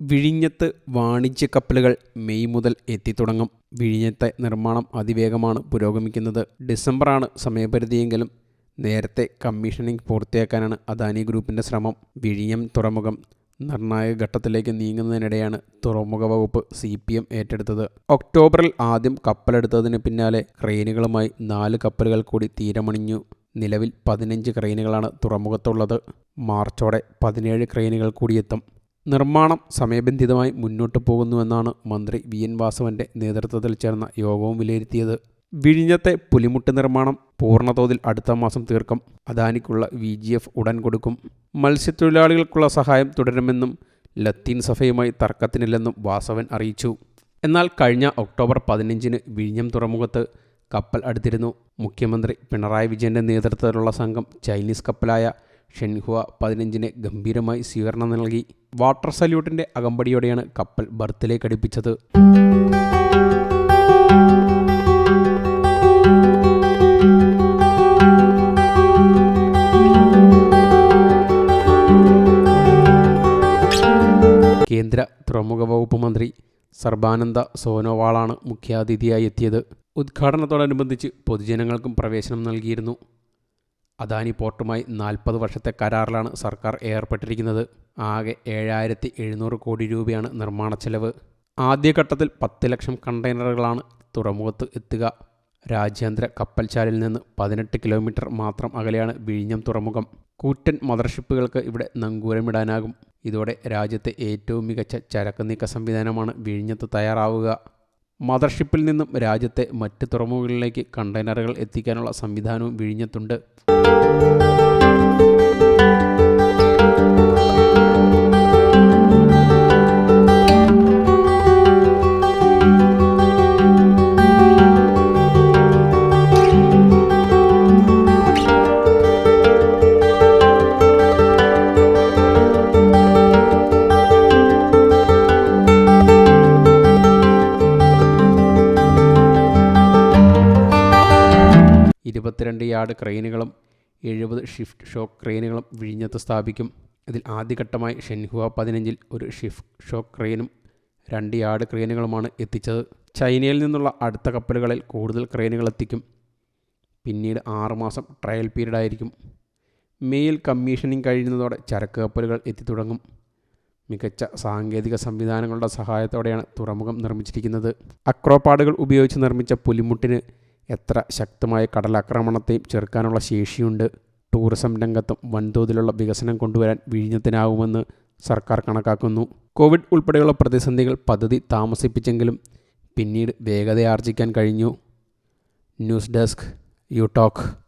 വിഴിഞ്ഞത്ത് വാണിജ്യ കപ്പലുകൾ മെയ് മുതൽ എത്തിത്തുടങ്ങും. വിഴിഞ്ഞത്തെ നിർമ്മാണം അതിവേഗമാണ് പുരോഗമിക്കുന്നത്. ഡിസംബറാണ് സമയപരിധിയെങ്കിലും നേരത്തെ കമ്മീഷനിംഗ് പൂർത്തിയാക്കാനാണ് അദാനി ഗ്രൂപ്പിന്റെ ശ്രമം. വിഴിഞ്ഞം തുറമുഖം നിർണായക ഘട്ടത്തിലേക്ക് നീങ്ങുന്നതിനിടെയാണ് തുറമുഖ വകുപ്പ് സി പി എം ഏറ്റെടുത്തത്. ഒക്ടോബറിൽ ആദ്യം കപ്പലെടുത്തതിന് പിന്നാലെ ക്രെയിനുകളുമായി നാല് കപ്പലുകൾ കൂടി തീരമണിഞ്ഞു. നിലവിൽ പതിനഞ്ച് ക്രെയിനുകളാണ് തുറമുഖത്തുള്ളത്. മാർച്ചോടെ പതിനേഴ് ക്രെയിനുകൾ കൂടിയെത്തും. നിർമ്മാണം സമയബന്ധിതമായി മുന്നോട്ട് പോകുന്നുവെന്നാണ് മന്ത്രി വി എൻ വാസവന്റെ നേതൃത്വത്തിൽ ചേർന്ന യോഗവും വിലയിരുത്തിയത്. വിഴിഞ്ഞത്തെ പുലിമുട്ട് നിർമ്മാണം പൂർണതോതിൽ അടുത്ത മാസം തീർക്കും. അദാനിക്കുള്ള വി ജി എഫ് ഉടൻ കൊടുക്കും. മത്സ്യത്തൊഴിലാളികൾക്കുള്ള സഹായം തുടരുമെന്നും ലത്തീൻ സഭയുമായി തർക്കത്തിനില്ലെന്നും വാസവൻ അറിയിച്ചു. എന്നാൽ കഴിഞ്ഞ ഒക്ടോബർ പതിനഞ്ചിന് വിഴിഞ്ഞം തുറമുഖത്ത് കപ്പൽ അടുത്തിരുന്നു. മുഖ്യമന്ത്രി പിണറായി വിജയന്റെ നേതൃത്വത്തിലുള്ള സംഘം ചൈനീസ് കപ്പലായ ഷെൻഹുവ പതിനഞ്ചിന് ഗംഭീരമായി സ്വീകരണം നൽകി. വാട്ടർ സല്യൂട്ടിന്റെ അകമ്പടിയോടെയാണ് കപ്പൽ ബർത്തിലേക്ക് അടുപ്പിച്ചത്. കേന്ദ്ര തുറമുഖ വകുപ്പ് മന്ത്രി സർബാനന്ദ സോനോവാളാണ് മുഖ്യാതിഥിയായി എത്തിയത്. ഉദ്ഘാടനത്തോടനുബന്ധിച്ച് പൊതുജനങ്ങൾക്കും പ്രവേശനം നൽകിയിരുന്നു. അദാനി പോർട്ടുമായി നാൽപ്പത് വർഷത്തെ കരാറിലാണ് സർക്കാർ ഏർപ്പെട്ടിരിക്കുന്നത്. ആകെ ഏഴായിരത്തി എഴുന്നൂറ് കോടി രൂപയാണ് നിർമ്മാണ ചെലവ്. ആദ്യഘട്ടത്തിൽ പത്ത് ലക്ഷം കണ്ടെയ്നറുകളാണ് തുറമുഖത്ത് എത്തുക. രാജ്യാന്തര കപ്പൽശാലയിൽ നിന്ന് പതിനെട്ട് കിലോമീറ്റർ മാത്രം അകലെയാണ് വിഴിഞ്ഞം തുറമുഖം. കൂറ്റൻ മദർഷിപ്പുകൾക്ക് ഇവിടെ നങ്കൂരമിടാനാകും. ഇതോടെ രാജ്യത്തെ ഏറ്റവും മികച്ച ചരക്ക് നീക്ക സംവിധാനമാണ് വിഴിഞ്ഞത്ത് തയ്യാറാവുക. മദർഷിപ്പിൽ നിന്നും രാജ്യത്തെ മറ്റ് തുറമുഖങ്ങളിലേക്ക് കണ്ടെയ്നറുകൾ എത്തിക്കാനുള്ള സംവിധാനവും വിഴിഞ്ഞത്തുണ്ട്. ഇരുപത്തിരണ്ട് യാർഡ് ക്രെയിനുകളും എഴുപത് ഷിഫ്റ്റ് ഷോക്ക് ക്രെയിനുകളും വിഴിഞ്ഞത്ത് സ്ഥാപിക്കും. ഇതിൽ ആദ്യഘട്ടമായി ഷെൻഹുവ പതിനഞ്ചിൽ ഒരു ഷിഫ്റ്റ് ഷോക്ക് ക്രെയിനും രണ്ട് യാർഡ് ക്രെയിനുകളുമാണ് എത്തിച്ചത്. ചൈനയിൽ നിന്നുള്ള അടുത്ത കപ്പലുകളിൽ കൂടുതൽ ക്രെയിനുകൾ എത്തിക്കും. പിന്നീട് ആറുമാസം ട്രയൽ പീരീഡ് ആയിരിക്കും. മെയിൽ കമ്മീഷനിങ് കഴിയുന്നതോടെ ചരക്ക് കപ്പലുകൾ എത്തിത്തുടങ്ങും മികച്ച സാങ്കേതിക സംവിധാനങ്ങളുടെ സഹായത്തോടെയാണ് തുറമുഖം നിർമ്മിച്ചിരിക്കുന്നത്. അക്രോപാഡുകൾ ഉപയോഗിച്ച് നിർമ്മിച്ച പുലിമുട്ടിന് എത്ര ശക്തമായ കടലാക്രമണത്തെയും ചെറുക്കാനുള്ള ശേഷിയുണ്ട്. ടൂറിസം രംഗത്തും വൻതോതിലുള്ള വികസനം കൊണ്ടുവരാൻ വിഴിഞ്ഞത്തിനാവുമെന്ന് സർക്കാർ കണക്കാക്കുന്നു. കോവിഡ് ഉൾപ്പെടെയുള്ള പ്രതിസന്ധികൾ പദ്ധതി താമസിപ്പിച്ചെങ്കിലും പിന്നീട് വേഗതയാർജിക്കാൻ കഴിഞ്ഞു. News desk you talk